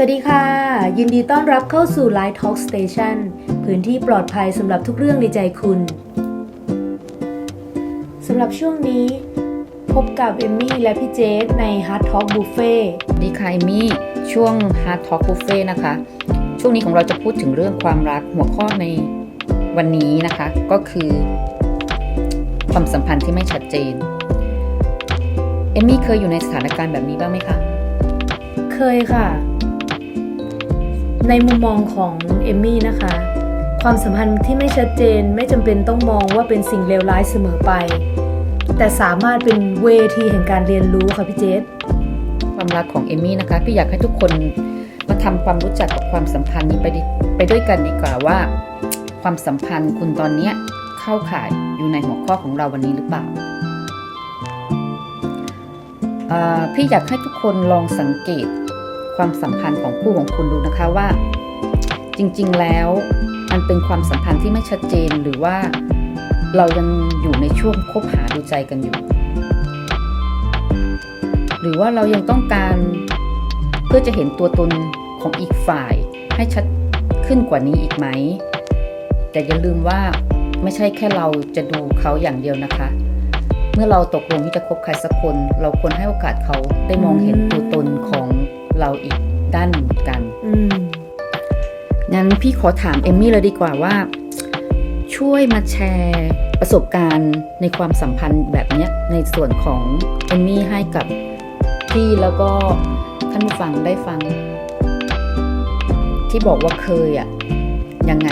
สวัสดีค่ะ ยินดีต้อนรับเข้าสู่ Light Talk Station พื้นที่ปลอดภัยสำหรับทุกเรื่องในใจคุณสำหรับช่วงนี้ พบกับเอมมี่และพี่เจสใน Hard Talk Buffet สวัสดีค่ะเอมมี่ช่วง Hard Talk Buffet นะคะ ช่วงนี้ของเราจะพูดถึงเรื่องความรักหัวข้อในวันนี้นะคะ ก็คือ ความสัมพันธ์ที่ไม่ชัดเจนเอมมี่เคยอยู่ในสถานการณ์แบบนี้บ้างไหมคะ เคยค่ะ ในมุมมองของเอมมี่นะคะ ความสัมพันธ์ที่ไม่ชัดเจนไม่จำเป็นต้องมองว่าเป็นสิ่งเลวร้ายเสมอไป แต่สามารถเป็นเวทีแห่งการเรียนรู้ค่ะพี่เจสความรักของเอมมี่นะคะพี่อยากให้ทุกคนมาทำความรู้จักกับความสัมพันธ์นี้ไปดิไปด้วยกันดีกว่าว่า ความสัมพันธ์คุณตอนนี้เข้าข่ายอยู่ในหัวข้อของเราวันนี้หรือเปล่าพี่อยากให้ทุกคนลองสังเกต ความสัมพันธ์ของคู่ของคุณดูนะคะว่า จริงๆแล้วมันเป็นความสัมพันธ์ที่ไม่ชัดเจนหรือว่าเรายังอยู่ในช่วงคบหาดูใจกันอยู่ หรือว่าเรายังต้องการเพื่อจะเห็นตัวตนของอีกฝ่ายให้ชัดขึ้นกว่านี้อีกไหม แต่อย่าลืมว่าไม่ใช่แค่เราจะดูเขาอย่างเดียวนะคะ เมื่อเราตกลงที่จะคบใครสักคน เราควรให้โอกาสเขาได้มองเห็นตัวตนของ เราอีกด้านหนึ่งเหมือนกันอืมงั้นพี่ขอถามเอมมี่เลยดีกว่าว่า ช่วยมาแชร์ประสบการณ์ในความสัมพันธ์แบบเนี้ยในส่วนของเอมมี่ให้กับพี่แล้วก็ท่านผู้ฟังได้ฟัง ที่บอกว่าเคยอะยังไง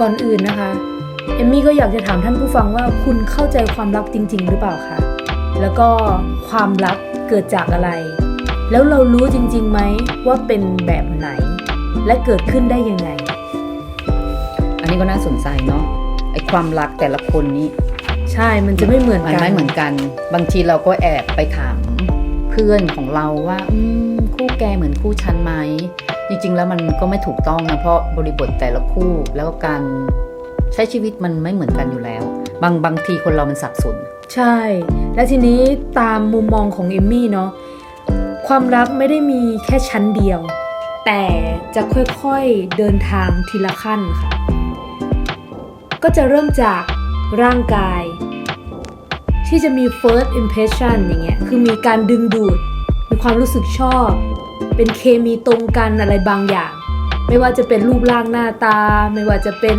ก่อนอื่นนะคะเอมมี่ก็อยากจะถามท่านผู้ฟังว่าคุณเข้าใจความรักจริง ๆ หรือเปล่าคะแล้วก็ความรักเกิดจากอะไร แล้วเรารู้จริงๆไหมว่าเป็นแบบไหน และเกิดขึ้นได้ยังไง อันนี้ก็น่าสนใจเนาะไอความรักแต่ละคนนี้ใช่มันจะไม่เหมือนมันกันไม่เหมือนกัน บางทีเราก็แอบไปถามเพื่อนของเราว่าอืมคู่แกเหมือนคู่ฉันไหมจริง ๆ แล้วมันก็ไม่ถูกต้องนะเพราะบริบทแต่ละคู่แล้วก็การใช้ชีวิตมันไม่เหมือนกันอยู่แล้ว บางบางทีคนเรามันสับสน ใช่ และทีนี้ตามมุมมองของเอมมี่เนาะ ความรักไม่ได้มีแค่ชั้นเดียว แต่จะค่อยๆเดินทางทีละขั้นค่ะ ก็จะเริ่มจากร่างกาย ที่จะมี first impression อย่างเงี้ยคือมีการดึงดูด มีความรู้สึกชอบ เป็นเคมีตรงกันอะไรบางอย่าง ไม่ว่าจะเป็นรูปร่างหน้าตา ไม่ว่าจะเป็น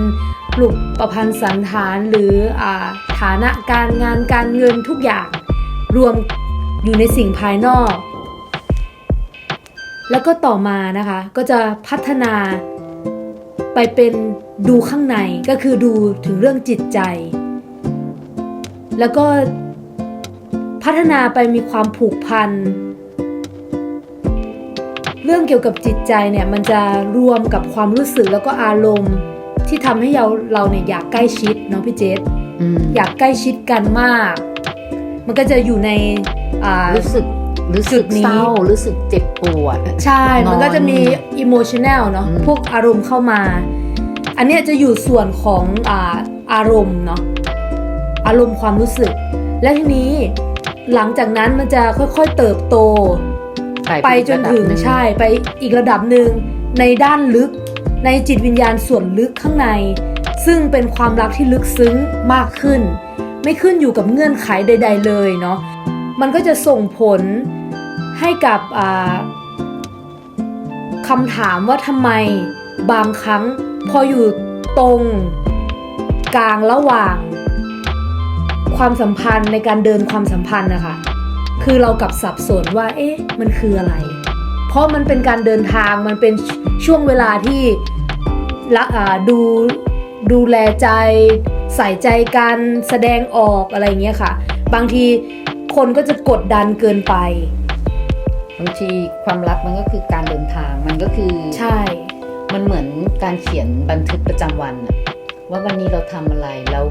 รูปประพันธ์สันฐานหรืออาฐานะการงานการเงินทุกอย่าง รวมอยู่ในสิ่งภายนอก แล้วก็ต่อมานะคะก็จะพัฒนาไปเป็นดูข้างในก็คือดูถึงเรื่องจิตใจ แล้วก็พัฒนาไปมีความผูกพัน เรื่องเกี่ยวกับจิตใจเนี่ยมันจะรวมกับความรู้สึกแล้วก็อารมณ์ ที่ทำให้เราเราเนี่ยอยากใกล้ชิดเนาะพี่เจษอืมอยากใกล้ชิดกันมาก มันก็จะอยู่ในอ่ารู้สึก รู้จุสึกดนี้เศร้ารู้สึกเจ็บปวด ใช่นอนมันก็จะมี emotional เนาะอืมพวกอารมณ์เข้ามา อันเนี้ยจะอยู่ส่วนของอ่าอารมณ์เนาะอารมณ์ความรู้สึก และทีนี้หลังจากนั้นมันจะค่อยๆเติบโต ไปจนถึงระดับหนึ่ใช่ไปอีกระดับหนึ่งในด้านลึกในจิตวิญญาณส่วนลึกข้างใน ซึ่งเป็นความรักที่ลึกซึ้งมากขึ้น ไม่ขึ้นอยู่กับเงื่อนไขใด ๆ เลยเนาะ มันก็จะส่งผลให้กับคำถามว่าทำไมบางครั้งพออยู่ตรงกลางระหว่าง ความสัมพันธ์ในการเดินความสัมพันธ์นะคะ คือเรากับสับสนว่า เอ๊ะ มันคืออะไร เพราะมันเป็นการเดินทางมันเป็นช่วงเวลาที่ละดูดูแลใจ ใส่ใจกันแสดงออกอะไรเงี้ยค่ะ บางที คนก็จะกดดันเกินไป บางทีความรักมันก็คือการเดินทางมันก็คือใช่ มันเหมือนการเขียนบันทึกประจำวันน่ะว่าวันนี้เราทำอะไรแล้ว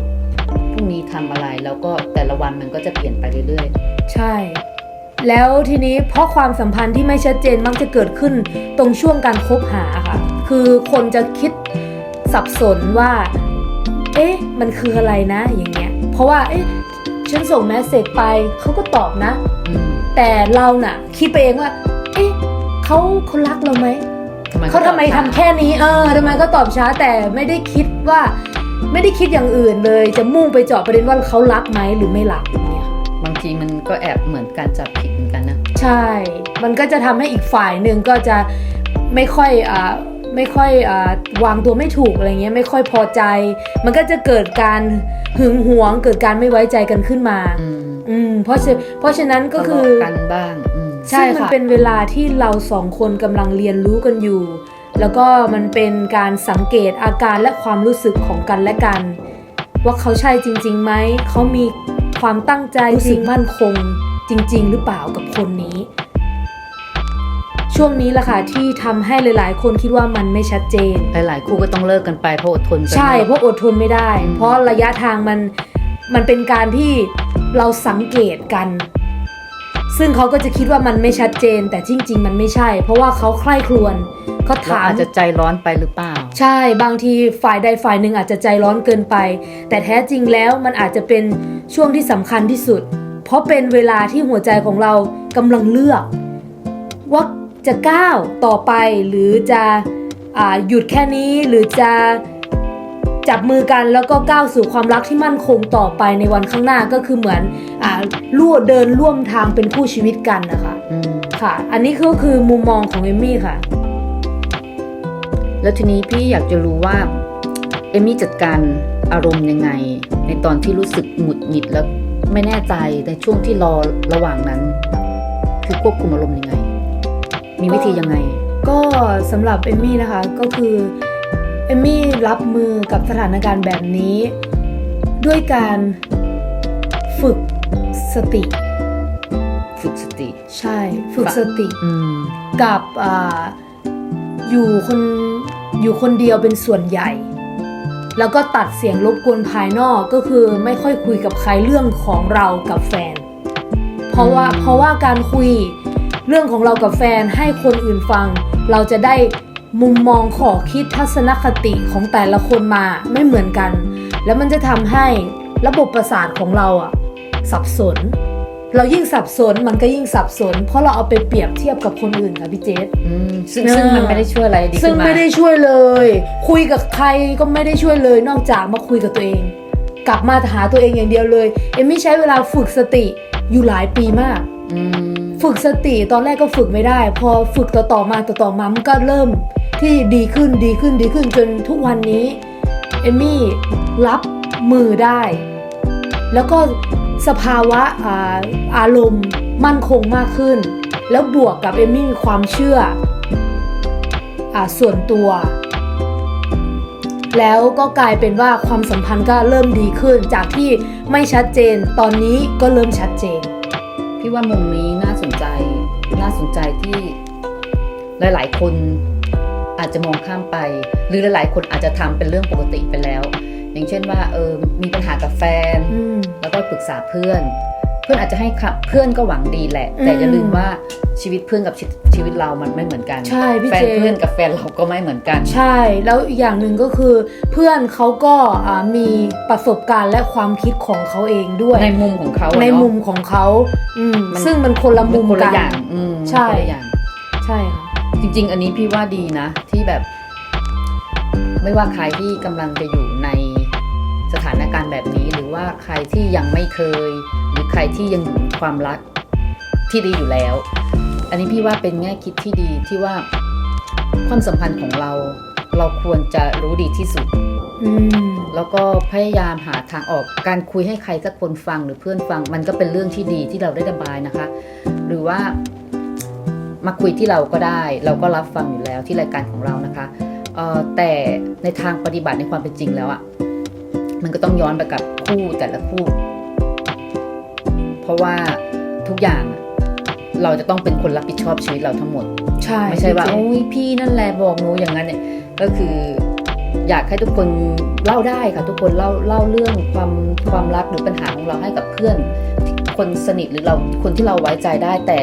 พรุ่งนี้ทำอะไรแล้วก็แต่ละวันมันก็จะเปลี่ยนไปเรื่อยใช่ แล้วทีนี้เพราะความสัมพันธ์ที่ไม่ชัดเจนมักจะเกิดขึ้นตรงช่วงการคบหาค่ะ คือคนจะคิดสับสนว่า เอ๊ะ มันคืออะไรนะอย่างเงี้ย เพราะว่าเอ๊ะ ฉันส่งแมสเซจไปเขาก็ตอบนะๆอืมแต่เราน่ะ คิดไปเองว่า เอ๊ะเขาเขารักเราไหมทำไมเขาทำไมทำแค่นี้ เออทำไมก็ตอบช้าแต่ไม่ได้คิดว่า ไม่ได้คิดอย่างอื่นเลย จะมุ่งไปเจาะประเด็นว่าเขารักไหมหรือไม่รักเนี่ยค่ะบางทีมันก็แอบเหมือนการจับผิดเหมือนกันนะ ใช่ มันก็จะทำให้อีกฝ่ายหนึ่งก็จะไม่ค่อยอ่า ไม่ค่อยอ่าวางตัวไม่ถูกอะไรเงี้ยไม่ค่อยพอใจ มันก็จะเกิดการหึงหวง เกิดการไม่ไว้ใจกันขึ้นมาอืมอืมเพราะฉะเพราะฉะนั้นก็คือทะเลาะกันบ้างอืมใช่ค่ะมันเป็นเวลาที่เราสองคนกำลังเรียนรู้กันอยู่ แล้วก็มันเป็นการสังเกตอาการและความรู้สึกของกันและกัน ว่าเขาใช่จริงๆไหมเขามีความตั้งใจรู้สึกมั่นคงจริง ๆ หรือเปล่ากับคนนี้ ช่วงนี้แหละค่ะที่ทำให้หลาย ๆ คนคิดว่ามันไม่ชัดเจน หลาย ๆ คู่ก็ต้องเลิกกันไปเพราะอดทนกันใช่ไม่เพราะอดทนไม่ได้อืมเพราะระยะทางมันมันเป็นการที่เราสังเกตกัน ซึ่งเขาก็จะคิดว่ามันไม่ชัดเจน แต่จริง ๆ มันไม่ใช่ เพราะว่าเขาใคร่ครวญเขาเราถามอาจจะใจร้อนไปหรือเปล่า ใช่บางทีฝ่ายใดฝ่ายหนึ่งอาจจะใจร้อนเกินไป แต่แท้จริงแล้วมันอาจจะเป็นช่วงที่สำคัญที่สุด เพราะเป็นเวลาที่หัวใจของเรากำลังเลือกว่า จะก้าวต่อไปหรือจะอ่าหยุดแค่นี้หรือจะจับมือกันแล้วก็ก้าวสู่ความรักที่มั่นคงต่อไปในวันข้างหน้าก็คือเหมือนอ่าล่วเดินร่วมทางเป็นคู่ชีวิตกันนะคะอืมค่ะ อันนี้ก็คือมุมมองของเอมมี่ค่ะ แล้วทีนี้พี่อยากจะรู้ว่าเอมมี่จัดการอารมณ์ยังไง ในตอนที่รู้สึกหงุดหงิดแล้วไม่แน่ใจในช่วงที่รอระหว่างนั้น คือควบคุมอารมณ์ยังไง มีวิธียังไง ก็สำหรับเอมมี่นะคะก็คือเอมมี่รับมือกับสถานการณ์แบบนี้ ด้วยการฝึกสติ ฝึกสติ ใช่ฝึกสติอืมกับอาอยู่คนอยู่คนเดียวเป็นส่วนใหญ่ แล้วก็ตัดเสียงรบกวนภายนอกก็คือไม่ค่อยคุยกับใครเรื่องของเรากับแฟน เพราะว่าอืมเพราะว่าการคุย เรื่องของเรากับแฟนให้คนอื่นฟัง เราจะได้มุมมองขอคิดทัศนคติของแต่ละคนมาไม่เหมือนกัน แล้วมันจะทำให้ระบบประสาทของเราอะสับสน เรายิ่งสับสนมันก็ยิ่งสับสน เพราะเราเอาไปเปรียบเทียบกับคนอื่นค่ะพี่เจษ อืมซึ่งเออซึ่งมันไม่ได้ช่วยอะไรดีซึ่งขึ้นมาไม่ได้ช่วยเลย คุยกับใครก็ไม่ได้ช่วยเลย นอกจากมาคุยกับตัวเอง กลับมาหาตัวเองอย่างเดียวเลย เอมมี่ใช้เวลาฝึกสติอยู่หลายปีมากอืม ฝึกสติตอนแรกก็ฝึกไม่ได้ พอฝึกต่อๆมาต่อๆมามันก็เริ่มที่ดีขึ้นดีขึ้นดีขึ้นจนทุกวันนี้เอมมี่รับมือได้ แล้วก็สภาวะอาอารมณ์มั่นคงมากขึ้น แล้วบวกกับเอมมี่มีความเชื่ออส่วนตัว แล้วก็กลายเป็นว่าความสัมพันธ์ก็เริ่มดีขึ้น จากที่ไม่ชัดเจนตอนนี้ก็เริ่มชัดเจน พี่ว่ามุมนี้น่าสนใจ น่าสนใจที่หลาย ๆ คนอาจจะมองข้ามไป หรือหลาย ๆ คนอาจจะทำเป็นเรื่องปกติไปแล้ว อย่างเช่นว่าเออมีปัญหากับแฟนอืมแล้วก็ปรึกษาเพื่อน เพื่อนอาจจะให้คำเพื่อนก็หวังดีแหละ แต่อืมอย่าลืมว่าชีวิตเพื่อนกับชีชีวิตเรามันไม่เหมือนกันใช่พี่แฟนเจเพื่อนกับแฟนเราก็ไม่เหมือนกัน ใช่ แล้วอีกอย่างหนึ่งก็คือ เพื่อนเขาก็อ่ามีประสบการณ์และความคิดของเขาเองด้วยในมุมของเขาอะในเนาะมุมของเขาอืมมันซึ่งมันคนละมุมันมคนกัละนอย่างอืมใช่คนละอย่างใช่ค่ะจริง ๆ อันนี้พี่ว่าดีนะ ที่แบบ ไม่ว่าใครที่กำลังจะอยู่ในสถานการณ์แบบนี้หรือว่าใครที่ยังไม่เคยห รือใครที่ยังอยู่ในความรักที่ดีอยู่แล้ว อันนี้พี่ว่าเป็นแง่คิดที่ดีที่ว่าความสัมพันธ์ของเรา เราควรจะรู้ดีที่สุดอืมแล้วก็พยายามหาทางออกการคุยให้ใครสักคนฟังหรือเพื่อนฟัง มันก็เป็นเรื่องที่ดีที่เราได้ระบายนะคะ หรือว่ามาคุยที่เราก็ได้ เราก็รับฟังอยู่แล้วที่รายการของเรานะคะเอ่อแต่ในทางปฏิบัติในความเป็นจริงแล้วอะ่ะมันก็ต้องย้อนไปกับคู่แต่ละคู่ เพราะว่าทุกอย่างอะเราจะต้องเป็นคนรับผิดชอบชีวิตเราทั้งหมด ใช่ไม่ใช่ว่าพี่เจโอ้ยพี่นั่นแหละบอกหนูอย่างนั้นเนี่ยก็คืออยากให้ทุกคนเล่าได้ค่ะทุกคนเล่าเล่าเรื่องความความรักหรือปัญหาของเราให้กับเพื่อน คนสนิทหรือเราคนที่เราไว้ใจได้แต่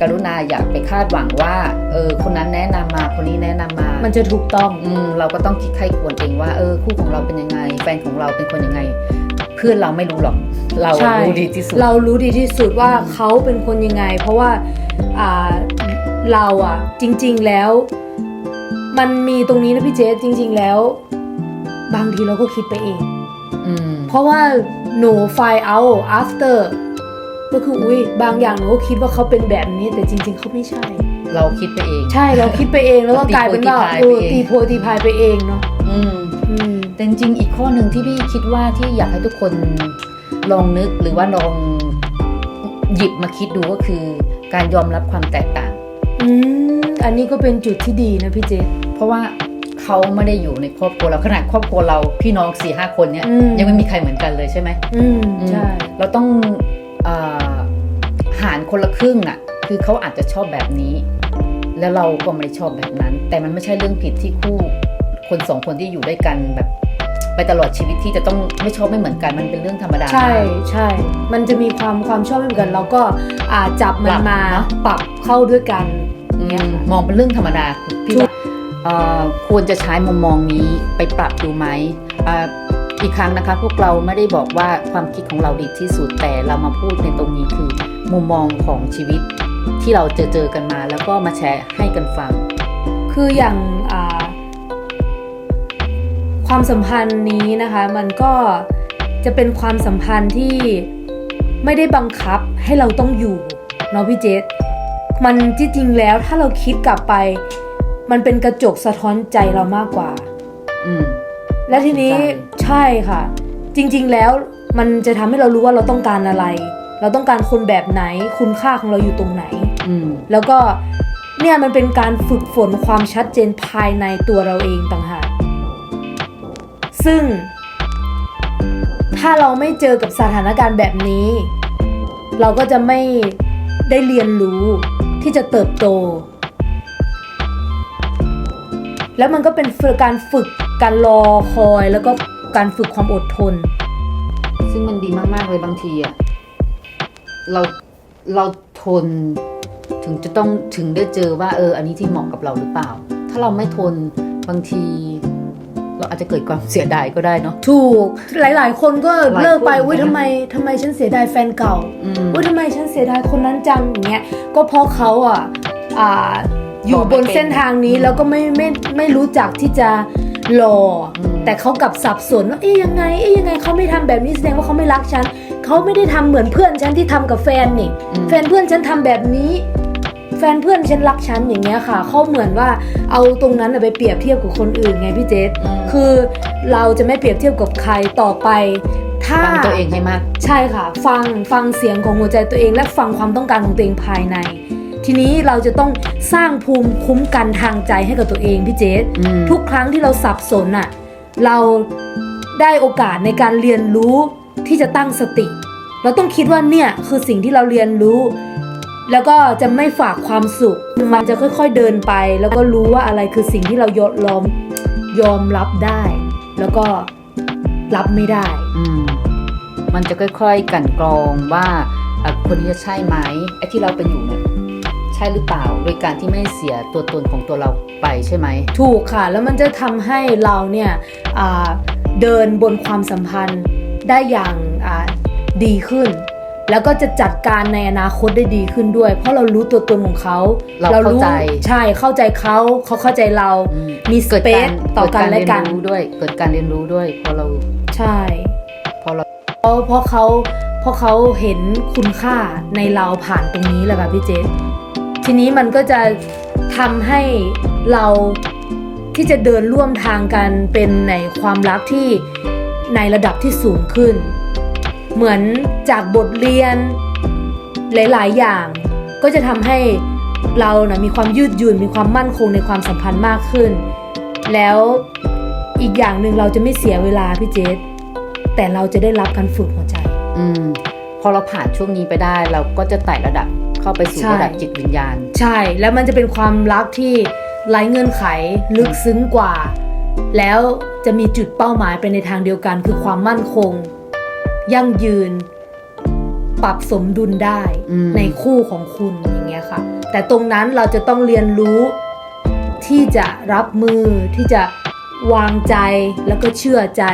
กรุณาอยากไปคาดหวังว่าเออคนนั้นแนะนำมาคนนี้แนะนำมา มันจะถูกต้องอืมเราก็ต้องคิดใครควรเองว่าเออคู่ของเราเป็นยังไง แฟนของเราเป็นคนยังไง เพื่อนเราไม่รู้หรอก เราใช่รู้ดีที่สุด เรารู้ดีที่สุดว่าเขาเป็นคนยังไง เพราะว่าอ่าเราอะจริง ๆแล้ว มันมีตรงนี้นะพี่เจสจริง ๆแล้ว บางทีเราก็คิดไปเองอืมเพราะว่าหนู find out after ก็คืออุ้ยบางอย่างหนูก็คิดว่าเขาเป็นแบบนี้แต่จริง ๆเขาไม่ใช่ เราคิดไปเอง ใช่เราคิดไปเองแล้วก็กลายเป็นว่าตีเอโพอตีตีพายไปเองโพตีพายไปเองเนาะอืมอืมแต่จริงๆอีกข้อหนึ่งที่พี่คิดว่าที่อยากให้ทุกคนลองนึกหรือว่าลองหยิบมาคิดดูก็คือ การยอมรับความแตกต่างอืมอันนี้ก็เป็นจุดที่ดีนะพี่เจสเพราะว่าเขาไม่ได้อยู่ในครอบครัวเราขนาดครอบครัวเราพี่น้องสี่ห้าคนเนี่ยอืมยังไม่มีใครเหมือนกันเลยใช่ไหมอืมอืมใช่เราต้องเออ หารคนละครึ่งอะ คือเขาอาจจะชอบแบบนี้ แล้วเราก็ไม่ได้ชอบแบบนั้น แต่มันไม่ใช่เรื่องผิดที่คู่คนสองคนที่อยู่ด้วยกันแบบไปตลอดชีวิตที่จะต้องไม่ชอบไม่เหมือนกันมันเป็นเรื่องธรรมดา ใช่ใช่ มันจะมีความความชอบไม่เหมือนกันเราก็อาจับมันปรับมาเนอะปรับเข้าด้วยกันอืเนี่ยมค่ะมองเป็นเรื่องธรรมดาพี่ว่าเอ่อควรจะใช้มุมมองนี้ไปปรับดูไหม อ่าอีกครั้งนะคะ พวกเราไม่ได้บอกว่าความคิดของเราดีที่สุดแต่เรามาพูดในตรงนี้คือ มุมมองของชีวิตที่เราเจอเจอกันมา แล้วก็มาแชร์ให้กันฟัง คืออย่างอ่าความสัมพันธ์นี้นะคะ มันก็จะเป็นความสัมพันธ์ที่ไม่ได้บังคับให้เราต้องอยู่เนาะพี่เจษมันที่จริงแล้วถ้าเราคิดกลับไป มันเป็นกระจกสะท้อนใจเรามากกว่า อืม และทีนี้ใช่ใช่ค่ะ จริงๆแล้วมันจะทำให้เรารู้ว่าเราต้องการอะไร เราต้องการคนแบบไหน คุณค่าของเราอยู่ตรงไหนอืมแล้วก็เนี่ยมันเป็นการฝึกฝนความชัดเจนภายในตัวเราเองต่างหากซึ่ง ถ้าเราไม่เจอกับสถานการณ์แบบนี้ เราก็จะไม่ได้เรียนรู้ที่จะเติบโต แล้วมันก็เป็นการฝึก การรอคอยแล้วก็การฝึกความอดทน ซึ่งมันดีมาก ๆ เลยบางทีอะเราเราทนถึงจะต้องถึงได้เจอว่าเออ อันนี้ที่เหมาะกับเราหรือเปล่า ถ้าเราไม่ทนบางที เราอาจจะเกิดความเสียดายก็ได้เนาะ ถูกหลาย ๆ คนก็หลายเลิกไปคนอุ้ยเหมืทำอนกันไมทำไมฉันเสียดายแฟนเก่าอืม อุ้ยทำไมฉันเสียดายคนนั้นจังอย่างเงี้ยก็เพราะเขาอะอ่าอยู่บนเส้นทางนี้อืมแล้วก็ไม่ไม่ไม่รู้จักที่จะ รออมแต่เขากลับสับสนว่าเอ๊ยยังไงเอ๊ยยังไงเขาไม่ทำแบบนี้แสดงว่าเขาไม่รักฉันเขาไม่ได้ทำเหมือนเพื่อนฉันที่ทำกับแฟนนี่อืมแฟนเพื่อนฉันทำแบบนี้ แฟนเพื่อนฉันรักฉันอย่างเงี้ยค่ะเขาเหมือนว่าเอาตรงนั้นน่ะไปเปรียบเทียบกับคนอื่นไงพี่เจษอืมคือเราจะไม่เปรียบเทียบกับใครต่อไปถ้าฟังตัวเองให้มาก ใช่ค่ะ ฟังฟังเสียงของหัวใจตัวเองและฟังความต้องการของตัวเองภายใน ทีนี้เราจะต้องสร้างภูมิคุ้มกันทางใจให้กับตัวเองพี่เจษอืมทุกครั้งที่เราสับสนน่ะเราได้โอกาสในการเรียนรู้ที่จะตั้งสติ เราต้องคิดว่าเนี่ยคือสิ่งที่เราเรียนรู้ แล้วก็จะไม่ฝากความสุข มันจะค่อยๆเดินไป แล้วก็รู้ว่าอะไรคือสิ่งที่เรายอมยอมรับได้ แล้วก็รับไม่ได้อืมมันจะค่อยๆกลั่นกรองว่าเอ่อคนนี้จะใช่ไหมไอ้ที่เราเป็นอยู่เนี่ยใช่หรือเปล่า โดยการที่ไม่เสียตัวตนของตัวเราไปใช่ไหม ถูกค่ะ แล้วมันจะทำให้เราเนี่ยอ่าเดินบนความสัมพันธ์ได้อย่างอ่าดีขึ้น แล้วก็จะจัดการในอนาคตได้ดีขึ้นด้วย เพราะเรารู้ตัวตนของเขาเราเข้าใจใช่เข้าใจเขาเขาเข้าใจเราอืมมีสเกิดเปกาซรต่อกันและกันเกิดารเรียนรู้ด้วย เกิดการเรียนรู้ด้วยพอเราใช่พอเราเพราะเพราะเขาเพราะเขาเห็นคุณค่าในเราผ่านตรงนี้แหละค่ะพี่เจษ ทีนี้มันก็จะทำให้เราที่จะเดินร่วมทางกันเป็นในความรักที่ในระดับที่สูงขึ้น เหมือนจากบทเรียนหลาย ๆ อย่าง ก็จะทำให้เรานะมีความยืดหยุ่นมีความมั่นคงในความสัมพันธ์มากขึ้น แล้วอีกอย่างหนึ่งเราจะไม่เสียเวลาพี่เจษแต่เราจะได้รับการฝึกหัวใจ อืม พอเราผ่านช่วงนี้ไปได้ เราก็จะไต่ระดับ เข้าไปสู่ใช่ระดับจิตวิญญาณ ใช่ แล้วมันจะเป็นความรักที่ไร้เงื่อนไขลึกซึ้งกว่า แล้วจะมีจุดเป้าหมายไปในทางเดียวกัน คือความมั่นคง ยั่งยืน ปรับสมดุลได้อืมในคู่ของคุณอย่างเงี้ยค่ะ แต่ตรงนั้นเราจะต้องเรียนรู้ที่จะรับมือที่จะวางใจแล้วก็เชื่อใจ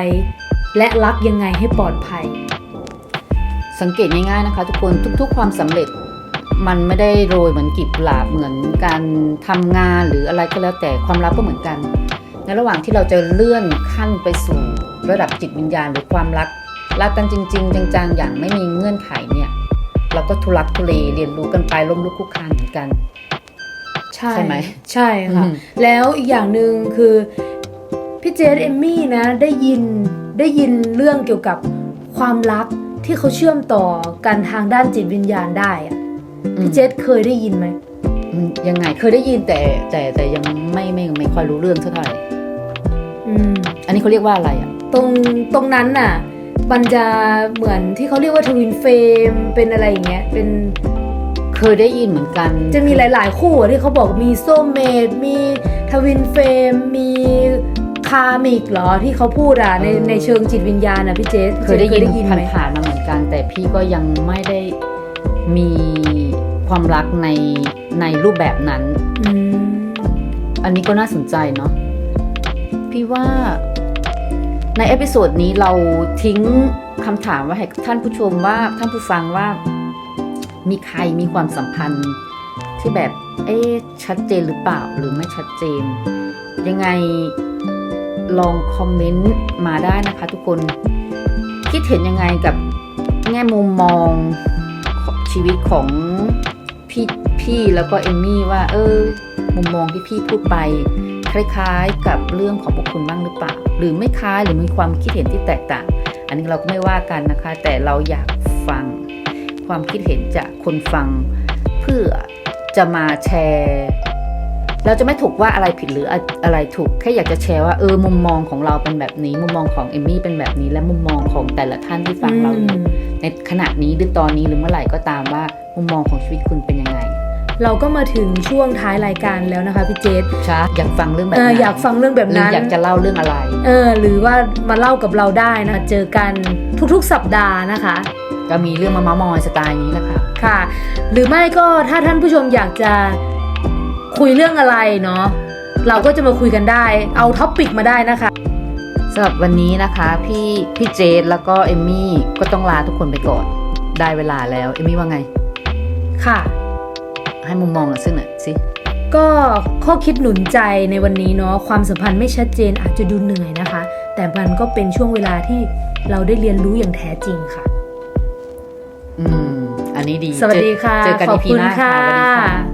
และรักยังไงให้ปลอดภัย สังเกตง่ายๆนะคะ ทุกคนทุกๆ ความสำเร็จ มันไม่ได้โรยเหมือนกลีบกุหลาบเหมือนการทำงานหรืออะไรก็แล้วแต่ความรักก็เหมือนกัน ในระหว่างที่เราจะเลื่อนขั้นไปสู่ระดับจิตวิญญาณหรือความรักรักกันจริง ๆ จังๆอย่างไม่มีเงื่อนไขเนี่ย เราก็ทุลักทุเลเรียนรู้กันไปล้มลุกคลุกคลานเหมือนกัน ใช่ใช่ไหมใช่ค่ะอืมแล้วอีกอย่างหนึ่งคือพี่เจสเอมมี่นะได้ยินได้ยินเรื่องเกี่ยวกับความรักที่เขาเชื่อมต่อกันทางด้านจิตวิญญาณได้อะ พี่เจสเคยได้ยินไหมอืมยังไงเคยได้ยินแต่แต่แต่ยังไม่ไม่ไม่ค่อยรู้เรื่องเท่าไหร่อืมอันนี้เขาเรียกว่าอะไรอะ ตรงตรงนั้นน่ะมันจะเหมือนที่เขาเรียกว่าทวินเฟรมเป็นอะไรอย่างเงี้ยเป็นเคยได้ยินเหมือนกัน จะมีหลาย ๆ คู่อะที่เขาบอกมีโซเมดมีทวินเฟรมมีคามิกเหรอที่เขาพูดอะในในเชิงจิตวิญญาณอะพี่เจสเคยได้ยินได้ยินไหมผ่านๆมาเหมือนกัน แต่พี่ก็ยังไม่ได้มี ความรักในในรูปแบบนั้นอืมอันนี้ก็น่าสนใจเนาะ พี่ว่าในเอพิโซดนี้เราทิ้งคำถามไว้ให้ท่านผู้ชมว่าท่านผู้ฟังว่า มีใครมีความสัมพันธ์ที่แบบ เอ๊ะชัดเจนหรือเปล่าหรือไม่ชัดเจน ยังไงลองคอมเมนต์มาได้นะคะทุกคน คิดเห็นยังไงกับแง่มุมมองของชีวิตของ พี่แล้วก็เอมมี่ว่า เออ มุมมองที่พี่พูดไป คล้ายๆ กับเรื่องของพวกคุณบ้างหรือเปล่า หรือไม่คล้ายหรือมีความคิดเห็นที่แตกต่าง อันนี้เราก็ไม่ว่ากันนะคะ แต่เราอยากฟังความคิดเห็นจากคนฟัง เพื่อจะมาแชร์ เราจะไม่ถูกว่าอะไรผิดหรืออะอะไรถูกแค่อยากจะแชร์ว่าเออมุมมองของเราเป็นแบบนี้ มุมมองของเอมมี่เป็นแบบนี้ และมุมมองของแต่ละท่านที่ฟังเราอยู่ในขณะนี้หรือตอนนี้หรือเมื่อไหร่ก็ตามว่ามุมมองของชีวิตคุณเป็นยังไง เราก็มาถึงช่วงท้ายรายการแล้วนะคะพี่เจสช้าอยากฟังเรื่องแบบเอไหอนอยากฟังเรื่องแบบหรือนั้น อยากจะเล่าเรื่องอะไร เออ หรือว่ามาเล่ากับเราได้นะคะเจอกันทุกๆสัปดาห์นะคะ ก็มีเรื่องมาเมามอยสไตล์นี้แหละค่ะ ค่ะ หรือไม่ก็ถ้าท่านผู้ชมอยากจะคุยเรื่องอะไรเนาะ เราก็จะมาคุยกันได้ เอาท็อปปิกมาได้นะคะสำหรับวันนี้นะคะพี่พี่เจดแล้วก็เอมมี่ก็ต้องลาทุกคนไปก่อน ได้เวลาแล้ว เอมมี่ว่าไง ค่ะ ให้มุมมองหน่อยซึ่งหน่อยสิก็ข้อคิดหนุนใจในวันนี้เนาะความสัมพันธ์ไม่ชัดเจนอาจจะดูเหนื่อยนะคะ แต่มันก็เป็นช่วงเวลาที่เราได้เรียนรู้อย่างแท้จริงค่ะ อืม อันนี้ดี สวัสดีค่ะ เจอกันขอบอีพีคุณหน้าค่ะค่ะสวัสดีค่ะ